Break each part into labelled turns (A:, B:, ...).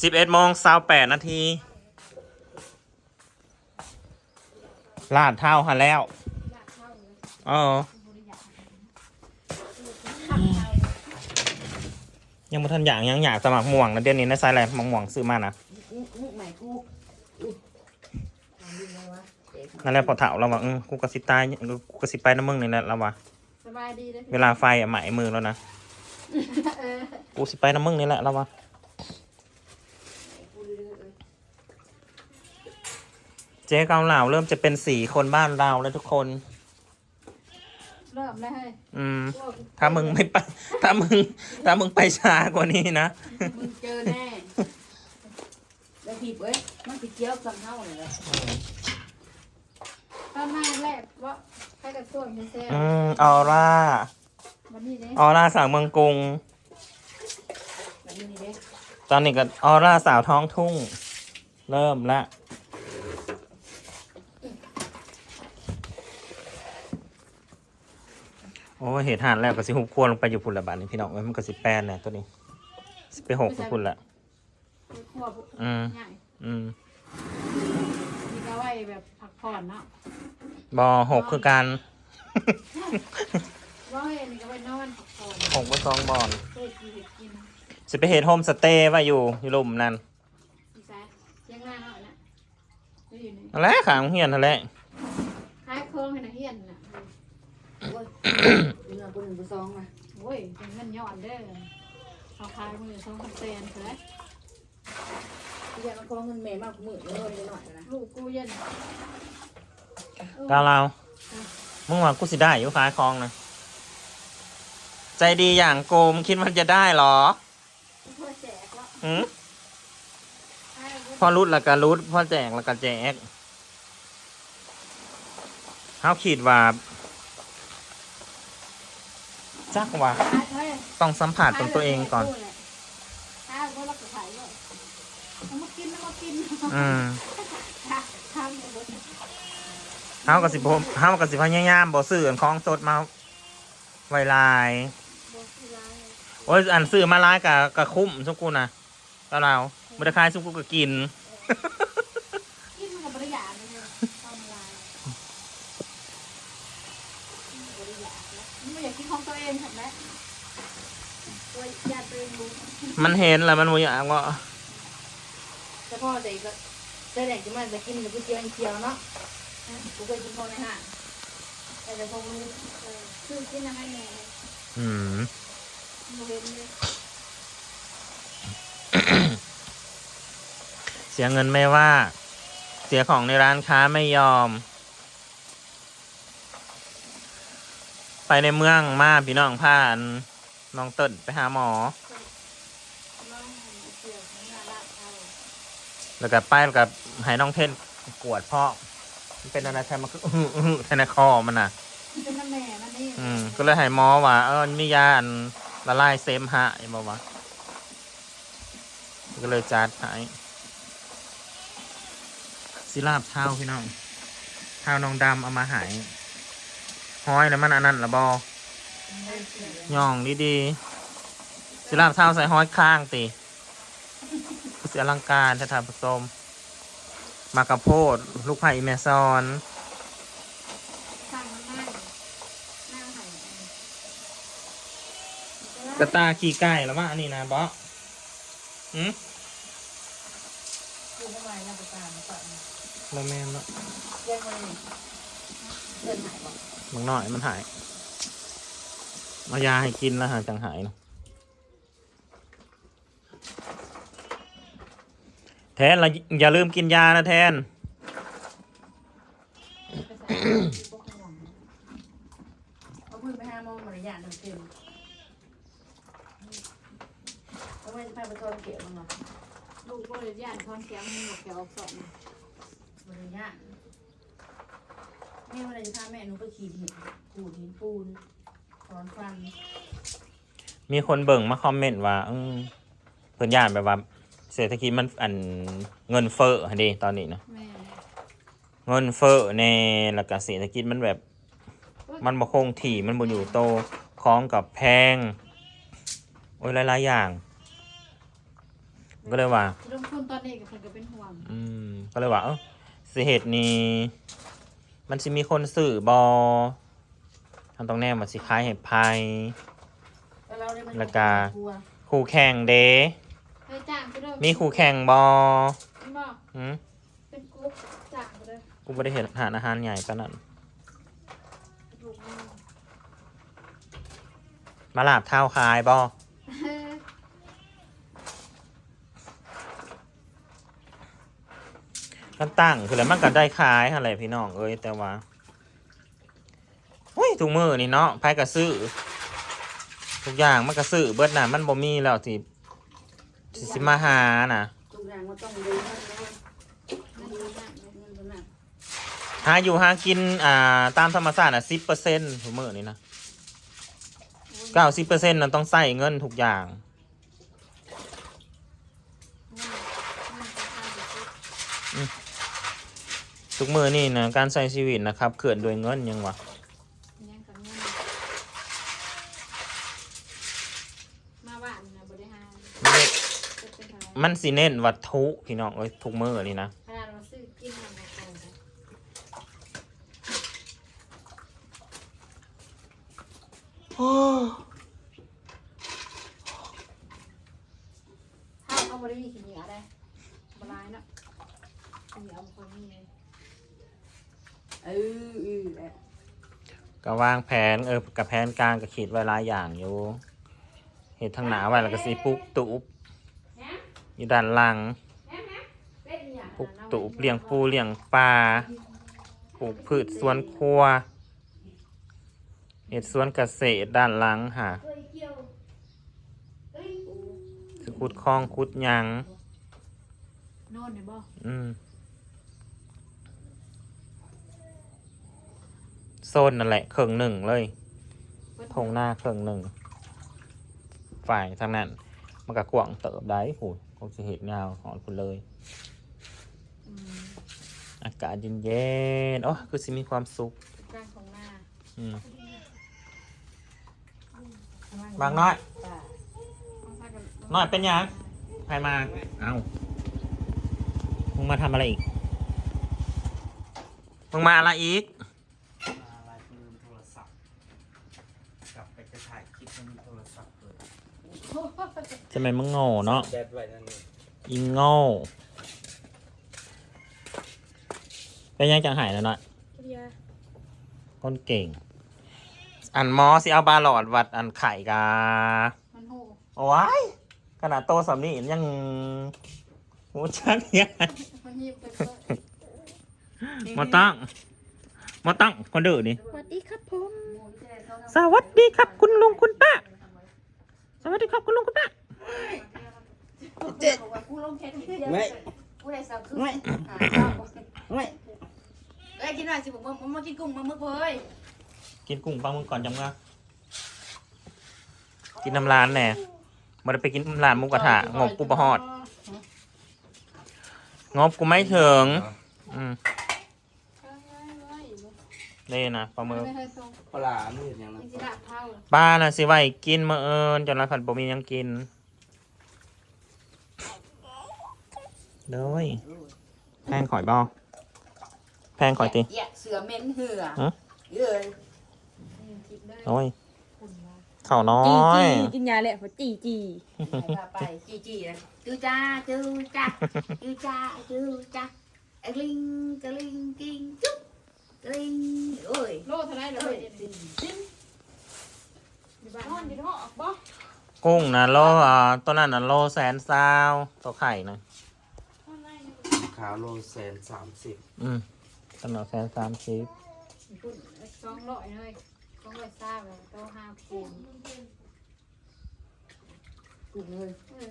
A: สิบเอ็ดโมงสาวแปดนาทีลาดเท้าหันแล้วเออยังบ่ทันอยากยังอยากสมัครม่วงนะเดือนนี้นะไซส์อะไรมังม่วงซื้อมานะ
B: มุกใหม่กูอุ๊ยทำดีไหมวะเด็ก
A: นั่นแหละพอเถ่าเราว่าเออกูกระสิตายกูกระสิไปน้ำมึงนี่แหละเราว่า
C: สบายดีเลย
A: เวลาไฟอะไหมมือแล้วนะ
C: เออ
A: กูสิไปน้ำมึงนี่แหละเราว่า
B: กูเรื่อยๆเอ้ย
A: เจ๊เกาเหล่าเริ่มจะเป็นสีคนบ้านเราแล้วทุกคน
C: เริ่มแล้วเฮ้ย
A: อืมถ้ามึงไม่ไป ถ้ามึง ถ้ามึงไปช้ากว่านี้นะ
B: มึงเจอแน่ แล้วผีเอ้ยมันติเจียวสั่งเท่าเลยเหรอ
C: ตอนมาแรกว่าใครกับส่วนจะแซ่บ
A: อืมออร่า
C: วันนี้เนี่ย
A: ออร่าสาวเมืองกรุง
B: แบบนี้นี่เด้
A: ตอนนี้ก็ออร่าสาวท้องทุ่ง เริ่มละ โอ้ยเหตุหานแล้วก็สิหุบควรลงไปอยู่พุ่นละบาทนี่พี่น้องเอ้ยมันก็สิแปนแหละตัวนี้สิไปหกกับพุ่นละ
C: ไปคั่วปุ๊บ
A: อืม
C: ง่าย
A: อืม
C: มีก็ไว้แบบผักผ่อนเนาะ
A: บอหกคือการ
C: ว่าเฮ้ยนี่ก็ไว้นอนผักผ่อน
A: หกบซองบอล
C: เฮ้ยกินเห็ดกิน
A: สิไปเฮดโฮมสเตย์ไว้อยู่อยู่ลุมนั่น
C: ดีไซน์เชียงรายเนาะนะจะอยู่ใน
A: นั่นแหละขางเฮียนนั่นแหละ
C: คล้ายโค้งให้นะเฮียนน่ะ
B: โอ้ยเงินกูหนึ่งกูสองมา
C: โอ้ยเป็นเงินยอดเด้อเขาขายมือสองพันแสนเถอะ
B: กูอยากมาขอเงินแม่มากกูหมื่นเงินหน่อยนะ
C: ลูกกูเย็น
A: กาเรามึงว่ากูสิได้อยู่ขายของนะใจดีอย่างโกมคิดว่าจะได้เหรอ
C: พ่อแจกแล้ว
A: หืม
C: ขาย
A: พอรุดแล้วก็รุดพอแจกแล้วก็แจกเขาคิดว่า จักว่า
C: เฮ้ย
A: ต้องสัมผัสตรงตัวเองก่อน
C: ข้าวก็รักษาเลยเอามากินเอามากิน
A: อืม
C: ทำหมด
A: เฮากับสิบเฮากับสิพยายามบ่ซื้ออันของสดมาไวลาย
C: บอกที่ร้าน
A: โอ้ยอันซื้อมาหลายกับกับคุ้มสุกูนะก็เราบ่ได้ขายสุกูก็กิน
C: กินมันกับบริยาเลยเนี่ยทำลายบริยาแล้วไม่อยากกินข องตัวเองเห็นไหมตัวญาติตัวเองรู้
A: มันเห็นแล้วมันบ่อยากว่า
B: แต่พ่อใจก็ได้แดกจะมาจะกินกับกูเจียวเจียวเนาะกูเคยกินพ่อในห้างแต่แต่พอมึง
C: เออคือกินอะไรไง
A: อืม
C: โมเห็นเลย
A: เสียเงินไม่ว่า เสียของในร้านค้าไม่ยอม ไปในเมืองมาพี่น้องผ่านน้องเติดไปหาหมอ
C: น้องเกี่ยวกับงานลาดเขา
A: แล้วก็ไปแล้วก็ให้น้องเทนกวดเพราะมันเป็นอะไรแทนมันคืออื้ออื้อแทนในคอมันน่ะ
C: เป็นน้ำแม่มันนี่
A: อืมก็เลยให้หมอว่าเออมียาอันละลายเซมฮะไอ้บอกว่าก็เลยจัดให้สิลาบเท้าพี่น้องเท้าน้องดำเอามาใหาย ห้อยแล้วมันอันนั้นละบอย่องดีๆสิลาบเท้าใส่ห้อยข้างตีเสียลังการถ้าทานผสมมากระโพด ลูกไผ่แมซอนกระตาขี่ไก่แล้วว่าอันนี้นะบอสอืม
B: ทำไมน่าจะตามมาก่อน
A: โมเมนต์ละ
B: เรียกมันเดินหายบ่
A: บางหน่อยมันหายมายาให้กินแล้วหาจังหายเนะแทนเราอย่าลืมกินยานะแทน
B: พวกขนมเอาพื้นไปห้าโมงมารยาทหนึ่งเต็มแล้วไม่จะพาไปทอนเกี่ยวมั้งเหรอ
C: ลูกก็เลยย่านทอนแก้วมันหมดแก้วออกสอง
B: มารยาทแม่วันไหนจะ พาแม่หนูไปขี่หินขูดหินปูนถอนฟัน
A: มีคนเบิ่งมาคอมเมนต์ว่าอืมเพื่อนย่านแบบว่า เศรษฐกิจมันอันเงินเฟ้อหั่นดีตอนนี้เนอะ
C: แม่
A: เงินเฟ้อในแล้วก็เศรษฐกิจมันแบบ มันบ่คงที่มันบ่อยู่โตของกับแพงโอ้ยหลายๆอย่าง ก็เลยว่า
C: ลงทุนตอนนี้กับคนก็เป็นห่วง
A: อืมก็เลยว่าเออสิเหตุนี้ มันสิมีคนสื่อบอทำตรงแน่มาสิคล้ายเห็ดพาย
B: แล้วเราได้มัน
A: แล้วก็
B: กลัว
A: คู่แข่งเด้
C: เคยจ้างไปเด้อ
A: มีคู่แข่งบอ
C: บอก
A: หืม
C: เป็นกรุ๊ปจ้างไปเด้อ
A: กูไม่ได้เห็นอาหารอาหารใหญ่ปะนั่น
C: ถูกมือ
A: มาลาบเท้าคายบอ
C: เออ
A: กันตั้งคือแล้วมันก็ได้คายอะไรพี่น้องเอ้ยแต่ว่าเฮ้ยถุงมือนี่เนาะไพ่กระซื้อทุกอย่างมันกระซื้อเบิดน่ะมันบ่มีแล้วสิสิสิมาหาน่ะ
B: ทุกอย่างมันต้องดีมา
C: กเลย
A: หาอยู่หากินอ่าตามธรรมชาติอะสิบเปอร์เซ็นต์ถุงมือนี่นะเก้าสิบเปอร์เซ็นต์นั้นต้องใส่เงินทุกอย่าง
C: มันจะ
A: ทุกมือนี่นะการใช้ชีวิตนะครับเขื่อนด้วยเงินยังวะ
C: ยังกับเงินมาบ้านนะบริหาร
A: มัน
C: จะเป็นอะไร
A: มันสิเน้นวัตถุพี่น้องเอ้ยทุกมือนี่นะ
C: ขนาดเราซื้อกินมันก็โตนะถ้าเอาบริมีขี้เหนียวได้บรายเนาะขี้เหนียวมันคนนี้เลย
B: เออเออแบบ
A: ก็วางแผนเออกับแผนกลางก็ขีดไว้หลายอย่างอยู่เหตุทางหนาไว้แล้วก็สีปุกตุบอยู่ด้านหลัง
C: เป็นอย่าง
A: ปุกตุบเลี้ยงปูเลี้ยงปลาปลูกพืชสวนครัวเห็ดสวนเกษตรด้านหลังค่ะ
C: เอ้ยเกี่ยวเอ้ย
A: สขุดคลองขุดหยัง
C: โน่นเนี่ยบ่
A: อืม โซนนั่นแหละเครื่องหนึ่งเลยทงหน้าเครื่องหนึ่งฝ่ายทางนั้นมันก็กว้างเติบได้หูยคงจะเห็นยาวหอนคุณเลย
C: อืม
A: อากาศเย็นๆโอ้คือสิมีความสุข
C: กลางของหน้า
A: อืมบางน้อย
C: ต้องพากัน
A: น้อยเป็นหยังใครมาเอามึงมาทำอะไรอีกมึงมาอะไรอีก
D: อะไรลืมโทรศัพท์ กลับไปจะถ่ายคลิปมันมีโทรศัพท์เลย
A: จะเป็นมึงโง่เนาะ
D: แบตไว้นั่นเอง
A: อิงโง่เป็นยังจังหายแล้วเนาะ
C: เรีย
A: คนเก่ง อันหมอสิเอาบาหลอดวัดอันไข่กา
C: มันโห
A: โอ้ยขนาดโตสำนี่ยังหูชักยัง
C: มันยิบไปเพิ่ม
A: มาตั้งมาตั้งคนดื้อนี่
C: สวัสดีครับผม
A: สวัสดีครับคุณลุงคุณป้า สวัสดีครับคุณลุงคุณป้า
B: เจ็ดว่ากูลงแค่ทีเดียว
D: ไม่
B: กูได้สับคือ
D: ไม่
B: อ่าเอา
D: ไม่
B: เอ้ยกินหน่อยสิผมผมมากินกุ้งมามึกเว้ย
A: กินกุ้งปลาหมึกก่อนจังงะกินน้ำร้านแน่มาได้ไปกินร้านหมุกกระทะงบกูประหอดงบกูไม่ถึง อืม นี่นะปลาหมึก
C: ไม่เคยส่ง
D: ปลาไม่เห็นยังนะ
C: จริงๆละเท่า
A: ป้าน่ะสิไว้กินมื้อเอิญจนไรผัดบ่มีหยังกินเด้ยแพงข่อยบ่แพงข่อยติ
B: แยะเสือเหม็นเหือ
A: ฮะ
B: เอ้ย
C: นี่ทิปได้
A: โอ้ย
C: คุณว่า
A: ข้าวน้อย
E: กินยาแหละเพราะจีจี
B: ไปพาไปจีจีนะจูจ้าจูจ้าจูจ้าจูจ้าอะลิงกะลิงกิงจุ๊บกะลิงโอ้ย
C: โลเท่าไรเรา
B: เอ้
C: เลย ยอยู่บ้าน
E: นอนอยู่ท้องบ่
A: กุ้งนะโลอ่าตัวนั้นน่ะโลแสนซาวตัวไข่นะ
D: ขาวโลแสนสามสิบ
A: อืมตัวนั้นแสนสามสิบ
C: คุณสองร้อยเลยสองร้อยทราบเลยต้องห้าเค็ม
B: กุ้งเลย
C: เออ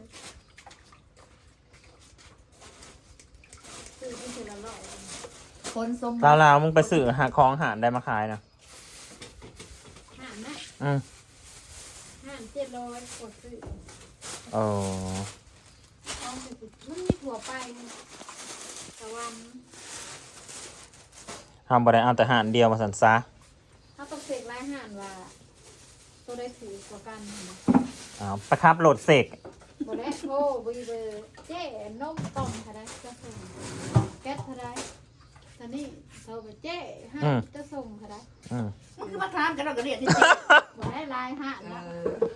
C: ซื้อที่สุดละร้อย
B: คนสม
A: ลาวลาวมึงไปซื้อหาของหารได้มาขายนะ
C: ห้ามนะ
A: อืม
C: ห้าม เจ็ดร้อยกดซื้อ
A: โอ้
C: ต้องไปซื้อมันมีถั่วไปมันตะวัน
A: ทำบ่ได้เอาแต่หารเดียวมาสันซะ
C: ถ้าต้องเสกรายห่านว่าตัวได้ถือกว่ากันนะ
A: อ้าวไปครับโหลดเสก
C: บ่ได้โทรบีเบอร์เจ๊นมกล่องเท่าไรจะส่งแก๊สเท่าไรตอนนี้โทรไปเจ๊ห้าจะส่งเท่าไร
A: อืม
B: มันคือมาทานกันเราก็เรียกที่
C: บ่ได้ลายห้า
B: เอ
C: นะ
B: อ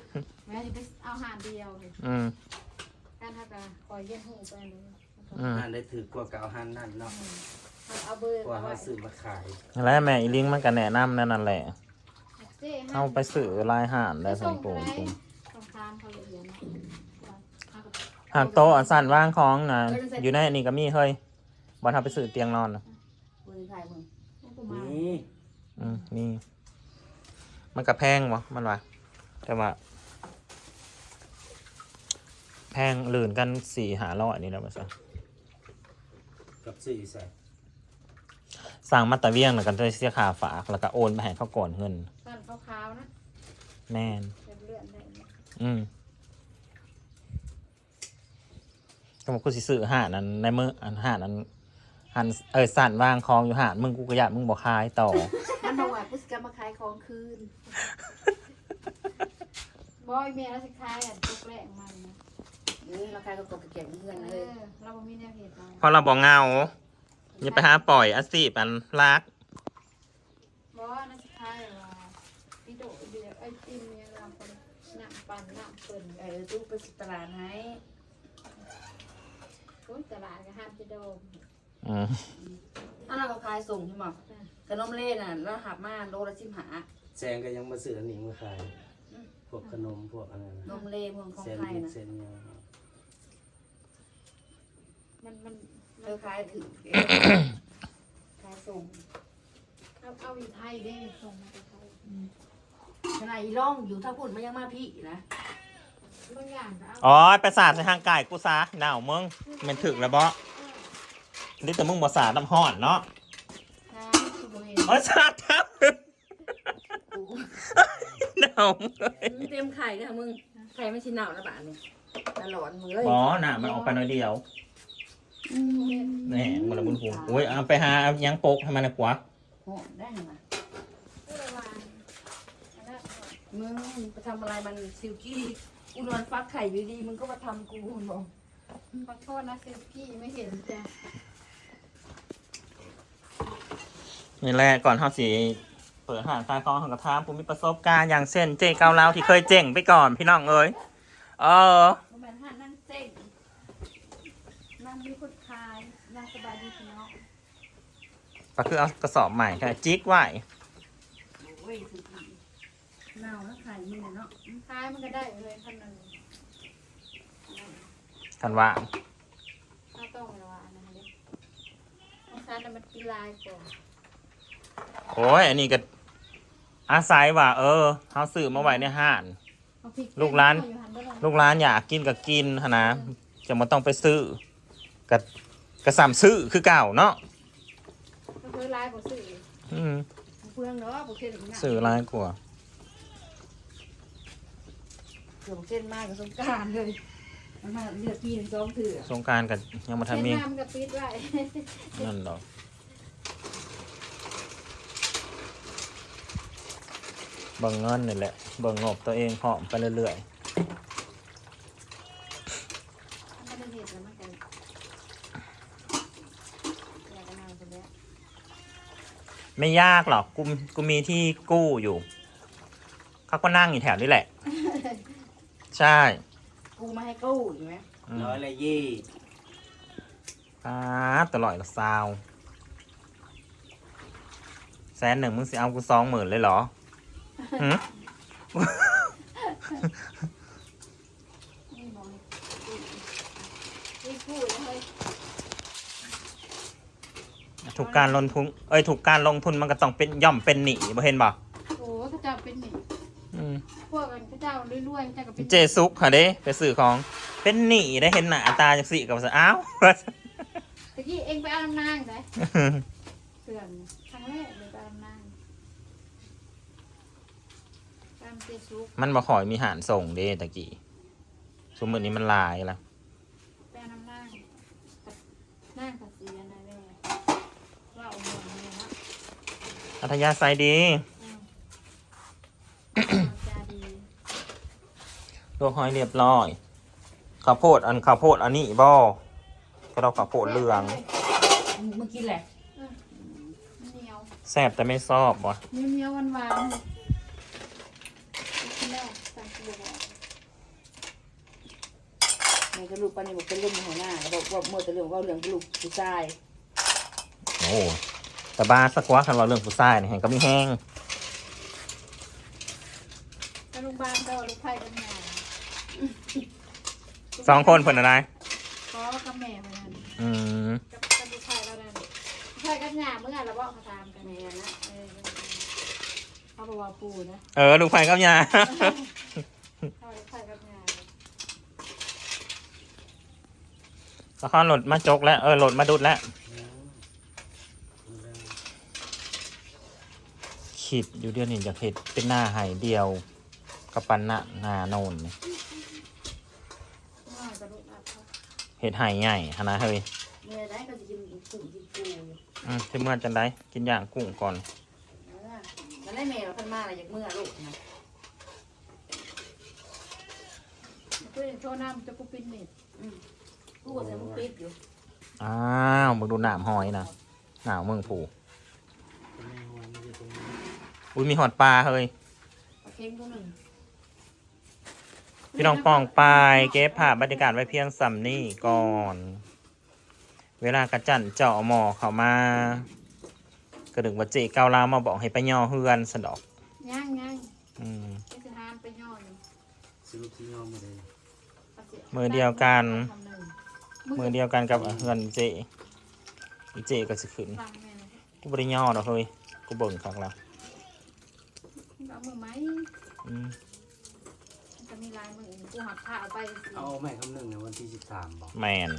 C: แม่จะไปเอาหาเดียวเลย
A: อืม
C: การทักกะคอยเย็นหูไปเลย
A: อืม
D: นั่นได้ถือกว่าเก่าหันนั่นเนาะ
C: เอาเบอร์
D: กว่า
C: เอา
D: เขา
C: ไว้
D: ซื้อมาขาย
A: แล้วแม่อีลิงมันก็แนะนำนั่นแหละ
C: เจ๊ห้า
A: เอาไปสื่อลายห่านได้สั
C: ส่
A: ง
C: ง
A: ปู
C: เท่าไร
A: จริง
C: สงครามเขาละเอียดนะ
A: หากโต๊ะอันสั่นว่างของนะอยู่ในอันนี้ก็มีเฮ้ยบอลทำไปสื่อเตียงนอนนะ
B: มือใครมึง
C: ประมาณ
D: นี่
A: อืมนี่ มันก็แพงวะมันวะแต่ว่า แพงลื่นกันสี่หาร้อยนี่แล้วมาซะ
D: กับซื้อใส่
A: สั่งมาตะเวียงแล้วกันได้เสียค่าฝากแล้วก็โอนไปให้เขาก่อนเงิน
C: สั้นขาวๆนะ
A: แม่น
C: เลือดเลือดได้นะ
A: อืมก็บอกกูสิซื้อห่านนั้นในมืออันห่านนั้นหันเออสั่นวางคองอยู่ห่านมึงกูก็อยากมึงบอกคายต่อ
B: มันบอกว่าพุทธกรรมมาขายของคืน
C: บอยเมียเราสิคายอะตุกแรงมันนะ
B: เออเราขายก็กบเก็บเงิน
C: เอ
B: เลย
C: อเราบ่มีแนวเหตุเรา
A: เพราะเราบอกเงาอย่าไปหาปล่อยอาชีพอันรัก
C: บอยนั่นสิคายว่าพี่โดดเดียวไอ้จิ้มเนี่ยเราคนน้ำปั่นน้ำเปิ่น
B: เออตู้ไปตลาดให้
C: โอ้ยตลาดก็ห้ามจะโดม
A: อืม
B: ถ้าเราก็ขายส่งใช่ไหมขนมเล่นอะแล้วหับมาโลละสิบหา
D: แซงก็ยังมาซื้ออันนี้มาขาย พวกขนมพวกอะไร
B: น
D: นะ
B: มเล่เมืองของ
D: เส้น
B: ไทย
D: บุก
B: นะ
D: เส้นยัง
C: มันมัน
B: เออขายถือขายส่ง
C: เอาเอาอยู่ไทยได้ส่งมาจากไทย
B: ขนาดอีร่องอยู่ถ้าพูดมันยังมาพี่นะ
C: บางอย่างก็เอา
A: อ๋อไปสาดใส่ทางกายกูซะหนาวมึงแมันถึกแล้วบ่นี่แต่มึงบ่สาดน้ำห้อนเนาะ
C: น้ำคือบ่เห็น
A: อ๋อสาดครับหนาวมึง
B: เต็มไข่เลยมึงไข่ไม่ใช่หนาวนะบ้านเนี่ยตลอดมึงเลย
A: อ๋อน่ะมันออกไปน้อยเดียวแห น่มันละบุญหูโอ้ยเอาไปหาเอายังโปกให้มันนะกว่า
B: โหได้ไหม
C: ผู้ระวานอันนั้น
B: มึงไปทำอะไรมันซิลกี้กูนอนฟักไข่อยู่ดีมึงก็มาทำกูมึงบอก
C: ขอโทษนะคือพี่ไม่เห็นจ้ะ
A: นี่แหละก่อนเฮาสิเปิดหานขายของของกระทามผมมีประสบการณ์อย่างเช่นเจ๊เกาเหลาที่เคยเจ๊งไปก่อนพี่น้องเอ้ยเออ
C: บ่แม่นห้านั่งเต้งนั่งมีคน คลายนั่งสบายดีพี่น้อง
A: ก็คือเอากระสอบใหม่ค่ะจิกไว้
B: โอ้ยซิลกี้หนาวแล้วไข่มึงเนี่ยเนาะ
C: คลายมันก็ได้เลยคันนึง
A: ทันว่า
C: ถ้าต้องระวานนะเด็กของฉันน่ะมันกีฬายก่อน
A: โอ้ยอันนี้ก็อาศัยว่า เออเขาซื้อมาไว้ในห้าน
C: เอาพริ
A: ลูกร้าน
C: เอยู่หัเบิ่ง
A: ลูกร้านอยากกินก็กินหั้นนะจะมาต้องไปซื้อกระ กระสามซื้อคือเก่าเนาะ
C: ก็คือลายบ่ซื้อ
A: อืม
B: เพื่อนเนาะบุกเส้นหน้า
A: ซื้อร้ายกว่า
B: เกือบเส้นมากกับสงกรารเลยมันมาเลือกปีหนึงสองเถื่อ
A: สงกรารกับยังมาทำมี
C: เส้นน้ำกับปิดไว้
A: นั่นดอกเบิ่งเงินนี่แหละเบิ่งงบตัวเองหอมไปเรื่อย
C: มันก็ได้เห็นแล้วมันก็อยากจะนั่งคนเดียว
A: ๆ ไม่ยากหรอกกูกูมีที่กู้อยู่เขาก็นั่งอยู่แถวนี้แหละ ใช่
B: กูมาให้กู้อยู่ไหม
A: อืม
D: ร้อยละยี่
A: ป้าดตลอดละซาวแสนหนึ่งมึงสิเอากูสองหมื่นเลยเหรอหืม
C: นี่มองนี่พูดเลย
A: ถูกการลงทุน เอ้ยถูกการลงทุนมันก็ต้องเป็นย่อมเป็นหนีบ่เห็นบ่
C: โอ้เขาเจ้าเป็นหนี่
A: อืม
C: พวกกันเขาเจ้ารวยๆเขาเจ้าก็เป็น
A: เจซุกค่ะเด้ไปสื่อของเป็นหนีได้เห็นหน้าตาจังสิกับสอ้าว
C: ตะกี้เองไปเอาน้ำนางไหนเตือนครั้งแรกเลยไปเอาน้ำนางตามเจซุก
A: มันบ่ขอยมีหารส่งเด้ตะกี้สมมือนี้มันหลายละ
C: ไปเอาน้ำนางนางกับสีอะไรแม่ว่าเอาหมดเลยนะ
A: อัธยาศัยดี
C: อืมเอาจาดี
A: ลวกหอยเรียบร้อย ข้าวโพดอันข้าวโพดอันนี้บ่ก็เราข้าวโพดเหลือง
B: มึงกินแหละ
C: เหนียว
A: แซ่บแต่ไม่ชอบบ่
C: เหนียวเหนียวหวานหวานกินแล้วใส่เกลือแล้ว
B: ในกระลูกปานนี่บอกเป็นรุ่นหัวหน้าแล้วบอกว่าเมื่อแต่เรื่องว่าเรื่องกระลูกผู้ชาย
A: โอ้ แต่บ้าสักว่าคันว่าเรื่องผู้ชายนี่แห่งก็มีแห้ง
C: ไปโรงพยาบาลก็ลูกไผ่กันงาน
A: สองคนเพิ่นอะไร
C: ก็กับแม่เหมือนกัน
A: อืม
C: กับกับลูกไผ่แล้วนั่นลูกไผ่กันงานเมื่อไงเราบอกเขาตามกัน
B: แม่นะ
C: เออเขาบอกว่าปูนะ
A: เออลูกไฟกับยา
C: เขาลูกไผ่กันงาน
A: แล้วเขาหลดมาจกแล้วเออหลดมาดุดแล้ว ขีดอยู่เดียวนี่อยากเห็ดเป็นหน้าไห่เดียวกับปันหน้าหน้าโนนนี่
C: น้อยกับลูกอัดเขา
A: เห็ดไห่ใหญ่ฮะนะเฮ้ย
B: แม่ได้ก็จะกินกุ้งกินปูอยู่
A: อืมที่เมื่อจันได้กินย่างกุ้งก่อน
B: เออมันได้แม่เราพันมาอะไรจากเมื่อลูกนะ
C: เพื่อนโชว์น้ำจะกูปินนิด
B: กูก็ใส่มุกปิดอยู่
A: อ้าวมึงดูหนามหอยนะหนาวเมืองผู
D: ตรงนี้หัวมันอยู่ตรงนี้
A: อุ้ยมีหอดปลาเฮ้ย
B: ปลาเค็มตัวหนึ่ง
A: พี่น้องปองปลายเก็บภาพบรรยากาศไว้เพียงสำนี่ก่อน เวลากระจันเจาะหมอเขามากระดึงวัจเจเกาลาวมาบอกให้ไปย่อเฮือนสะดอก
C: ย่างย่าง
A: อืม
C: ไอ้สถานไปย่อย
D: สรุปที่ยอมมาเลย
A: มือเดียวกัน
C: ทำหนึ่ง
A: มือเดียวกันกับเฮือนเจอีเจก็สิขึ้น
C: ฟังแม่นะ
A: กูบริย่อดอกเฮ้ย กูเบิ่งคักแล้ว
C: เอามือไหม
A: อืม
C: มันจะมีลายมือกูหักผ้าเอาไปสิ
D: เอาแม่คำหนึ่งในวันที่สิบสามบอก
A: แมน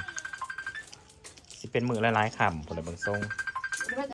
A: สิเป็นมือหลายๆคำผลเบิ่งทรง
C: เ